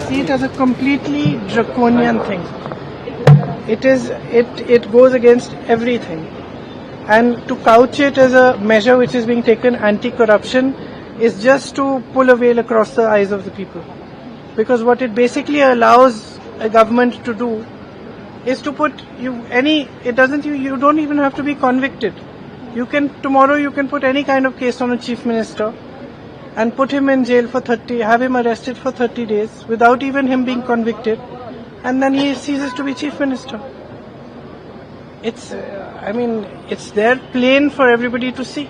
See it as a completely draconian thing. It is it it goes against everything, and to couch it as a measure which is being taken anti-corruption is just to pull a veil across the eyes of the people, because what it basically allows a government to do is to put you any it doesn't you you don't even have to be convicted. You can tomorrow you can put any kind of case on a chief minister and put him in jail for 30, have him arrested for 30 days without even him being convicted, and then he ceases to be chief minister. It's, uh, I mean, it's there plain for everybody to see.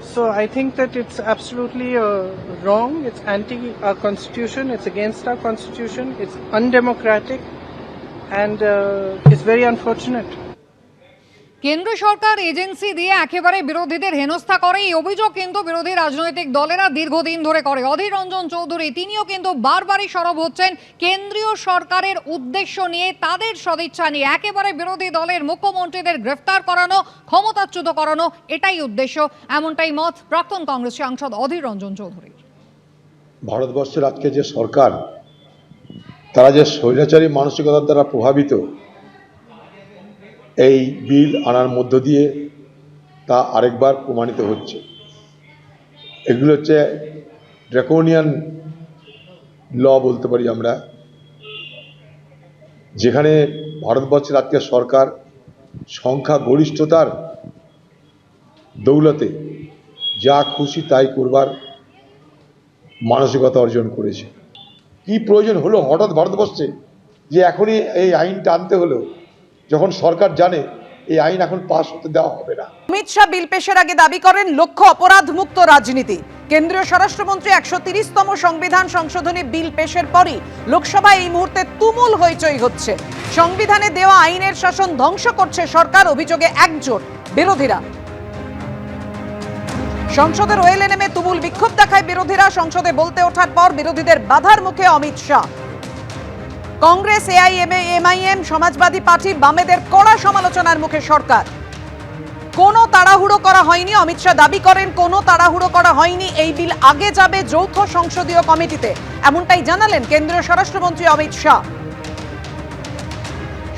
So I think that it's absolutely uh, wrong. It's anti our constitution. It's against our constitution. It's undemocratic, and uh, it's very unfortunate. কেন্দ্র সরকার agency দিয়ে একেবারে বিরোধীদের হেনস্থা করে। এই অভিযোগ কিন্তু বিরোধী রাজনৈতিক দলেরা দীর্ঘদিন ধরে করে। অধীর রঞ্জন চৌধুরী, তিনিও কিন্তু বারবারই সরব হচ্ছেন। কেন্দ্রীয় সরকারের উদ্দেশ্য নিয়ে তাদের সদিচ্ছা নিয়ে একেবারে বিরোধী দলের মুখ্যমন্ত্রীদের গ্রেফতার করানো, ক্ষমতাচ্যুত করানো, এটাই উদ্দেশ্য। এমনটাই মত প্রাক্তন কংগ্রেস সাংসদ অধীর রঞ্জন চৌধুরী ভারতবর্ষের আজকে যে সরকার, তারা যে স্বৈরাচারী মানসিকতার দ্বারা প্রভাবিত এই বিল আনার মধ্য দিয়ে তা আরেকবার প্রমাণিত হচ্ছে। এগুলো হচ্ছে ড্রাকোনিয়ান ল বলতে পারি আমরা। যেখানে ভারতবর্ষের আজকে সরকার সংখ্যা গরিষ্ঠতার দৌলতে যা খুশি তাই করবার মানসিকতা অর্জন করেছে। কি প্রয়োজন হলো হঠাৎ ভারতবর্ষে যে এখনই এই আইনটা আনতে হলো যখন সরকার জানে এই আইন এখন পাশ হতে দেওয়া হবে না। অমিত শাহ বিল পেশের আগে দাবি করেন, লক্ষ্য অপরাধ মুক্ত রাজনীতি। কেন্দ্রীয় স্বরাষ্ট্রমন্ত্রী একশো তিরিশতম সংবিধান সংশোধনী বিল পেশের পরই লোকসভায় এই মুহূর্তে তুমুল হইচই হচ্ছে। সংবিধানে দেওয়া আইনের শাসন ধ্বংস করছে সরকার, অভিযোগে একজোট বিরোধীরা। সংসদের ওয়েলে নেমে তুমুল বিক্ষোভ দেখায় বিরোধীরা, সংসদে বলতে ওঠার পর বিরোধীদের বাধার মুখে অমিত শাহ। কংগ্রেস এআইএমআইএম সমাজবাদী পার্টি বামেদের কড়া সমালোচনার মুখে সরকার। কোনো তাড়াহুড়ো করা হয়নি, অমিত শাহ দাবি করেন, কোনো তাড়াহুড়ো করা হয়নি, এই বিল আগে যাবে যৌথ সংসদীয় কমিটিতে। এমনটাই জানালেন কেন্দ্রীয় স্বরাষ্ট্রমন্ত্রী অমিত শাহ।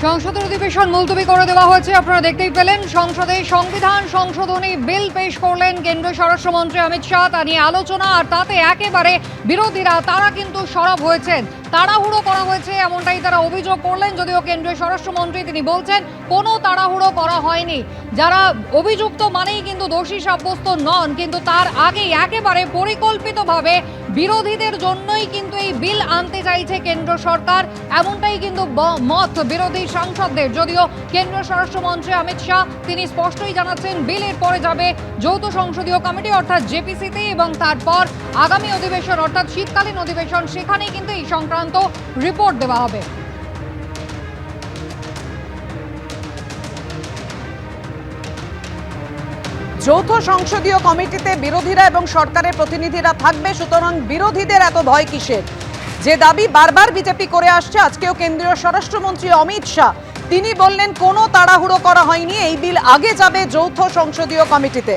সংসদের অধিবেশন মুলতবি করে দেওয়া হয়েছে, আপনারা দেখতেই পেলেন। সংসদে সংবিধান সংশোধনী বিল পেশ করলেন কেন্দ্রীয় স্বরাষ্ট্রমন্ত্রী অমিত শাহ। তা নিয়ে আলোচনা, আর তাতে একেবারে বিরোধীরা, তারা কিন্তু সরব হয়েছেন। তাড়াহুড়ো করা হয়েছে, এমনটাই তারা অভিযোগ করলেন, যদিও কেন্দ্রীয় স্বরাষ্ট্রমন্ত্রী তিনি বলছেন, কোনো তাড়াহুড়ো করা হয়নি। যারা অভিযুক্ত মানেই কিন্তু দোষী সাব্যস্ত নন, কিন্তু তার আগেই একেবারে পরিকল্পিতভাবে বিরোধীদের জন্যই কিন্তু এই বিল আনতে চাইছে কেন্দ্র সরকার। এমনটাই কিন্তু মত বিরোধী সাংসদদের। যদিও কেন্দ্রীয় স্বরাষ্ট্রমন্ত্রী অমিত শাহ, তিনি স্পষ্টই জানাচ্ছেন বিলের পরে যাবে যৌথ সংসদীয় কমিটি, অর্থাৎ জেপিসিতে, এবং তারপর আগামী অধিবেশন, অর্থাৎ শীতকালীন অধিবেশন, সেখানেই কিন্তু এই সংক্রান্ত রিপোর্ট দেওয়া হবে। যৌথ সংসদীয় কমিটিতে বিরোধীরা এবং সরকারের প্রতিনিধিরা থাকবে, সুতরাং বিরোধীদের এত ভয় কিসের? যে দাবি বারবার বিজেপি করে আসছে, আজকেও কেন্দ্রীয় স্বরাষ্ট্রমন্ত্রী অমিত শাহ, তিনি বললেন কোনো তাড়াহুড়ো করা হয়নি, এই বিল আগে যাবে যৌথ সংসদীয় কমিটিতে।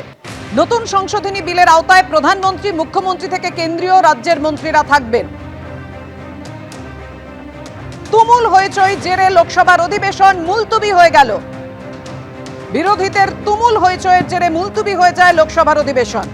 নতুন সংশোধনী বিলের আওতায় প্রধানমন্ত্রী, মুখ্যমন্ত্রী থেকে কেন্দ্রীয় রাজ্যের মন্ত্রীরা থাকবেন। তুমুল হইচই, জেরে লোকসভার অধিবেশন মুলতুবি হয়ে গেল। বিরোধীদের তুমুল হইচয়ের জেরে মুলতুবি হয়ে যায় লোকসভার অধিবেশন।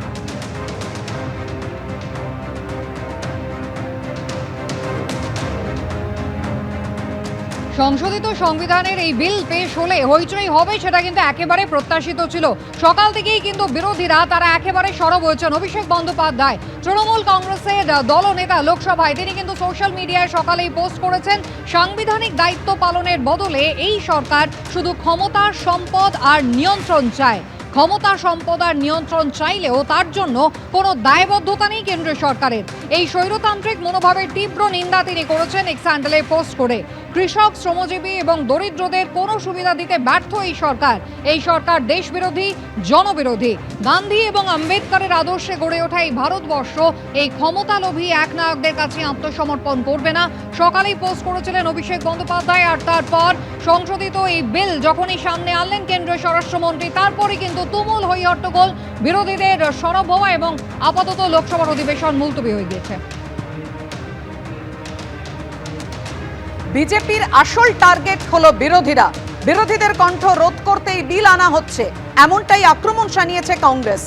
সংশোধিত সংবিধানের এই বিল পেশ হলে হইচই হবে সেটা কিন্তু একেবারে প্রত্যাশিত ছিল। সকাল থেকেই কিন্তু বিরোধীরা তারা একেবারে সরব হয়েছেন। অভিষেক বন্দ্যোপাধ্যায়, তৃণমূল কংগ্রেসের দলনেতা লোকসভায় তিনি কিন্তু সোশ্যাল মিডিয়ায় সকালেই পোস্ট করেছেন, সাংবিধানিক দায়িত্ব পালনের বদলে এই সরকার শুধু ক্ষমতা সম্পদ আর নিয়ন্ত্রণ চায়। ক্ষমতা সম্পদ আর নিয়ন্ত্রণ চাইলেও তার জন্য কোনো দায়বদ্ধতা নেই কেন্দ্রীয় সরকারের। এই স্বৈরতান্ত্রিক মনোভাবের তীব্র নিন্দা তিনি করেছেন এক স্যান্ডেলে পোস্ট করে। কৃষক, শ্রমজীবী এবং দরিদ্রদের কোনো সুবিধা দিতে ব্যর্থ এই সরকার। এই সরকার দেশবিরোধী, জনবিরোধী। গান্ধী এবং আম্বেদকরের আদর্শে গড়ে ওঠা এই ভারতবর্ষ এই ক্ষমতালোভী একনায়কদের কাছে আত্মসমর্পণ করবে না। সকালেই পোস্ট করেছিলেন অভিষেক বন্দ্যোপাধ্যায় আর তারপর সংশোধিত এই বিল যখনই সামনে আনলেন কেন্দ্রীয় স্বরাষ্ট্রমন্ত্রী তারপরে কিন্তু তুমুল হই হট্টগোল বিরোধীদের সরব হওয়া এবং আপাতত লোকসভার অধিবেশন মুলতবি হয়ে গিয়েছে। বিজেপির আসল টার্গেট হল বিরোধীরা। বিরোধীদের কণ্ঠ রোধ করতেই বিল আনা হচ্ছে। এমনটাই আক্রমণ জানিয়েছে কংগ্রেস।